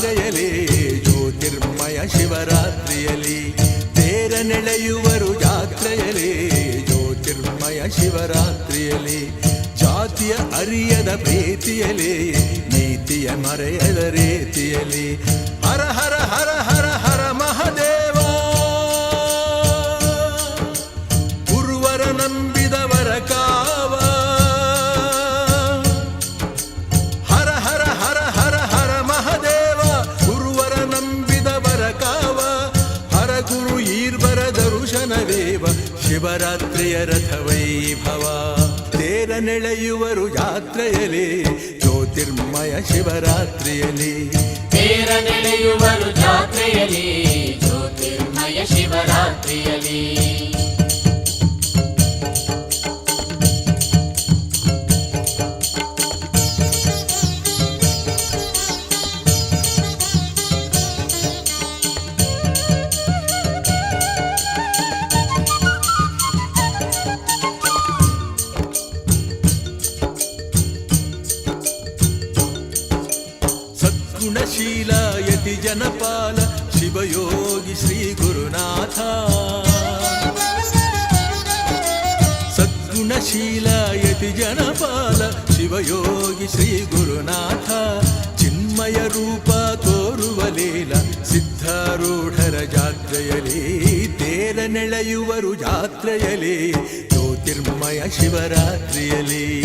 ರಾತ್ರಿಯಲ್ಲಿ ಜ್ಯೋತಿರ್ಮಯ ಶಿವರಾತ್ರಿಯಲ್ಲಿ ತೇರ ನೆಳೆಯುವರು ಜಾತ್ರೆಯಲ್ಲಿ ಜ್ಯೋತಿರ್ಮಯ ಶಿವರಾತ್ರಿಯಲ್ಲಿ ಜಾತಿಯ ಅರಿಯದ ಪ್ರೀತಿಯಲ್ಲಿ ನೀತಿಯ ಮರೆಯದ ರೀತಿಯಲ್ಲಿ ಹರ ಹರ ಹರ ಶಿವರಾತ್ರಿಯ ರಥವೈಭವ. ತೇರ ನೆಳೆಯುವರು ಯಾತ್ರೆಯಲ್ಲಿ ಜ್ಯೋತಿರ್ಮಯ ಶಿವರಾತ್ರಿಯಲ್ಲಿ. ತೇರ ನೆಳೆಯುವರು ಜಾತ್ರೆಯಲ್ಲಿ ಜ್ಯೋತಿರ್ಮಯ ಶಿವರಾತ್ರಿಯಲ್ಲಿ. ಸದ್ಗುಣಶೀಲ ಯತಿ ಜನಪಾಲ ಶಿವಯೋಗಿ ಶ್ರೀ ಗುರುನಾಥ. ಸದ್ಗುಣಶೀಲ ಯತಿ ಜನಪಾಲ ಶಿವಯೋಗಿ ಶ್ರೀ ಗುರುನಾಥ. ಚಿನ್ಮಯ ರೂಪ ತೋರುವ ಲೀಲ ಸಿದ್ಧಾರೂಢರ ಜಾತ್ರೆಯಲ್ಲಿ ತೇರ ನೆಳೆಯುವರು ಜಾತ್ರೆಯಲ್ಲಿ ಜ್ಯೋತಿರ್ಮಯ ಶಿವರಾತ್ರಿಯಲ್ಲಿ.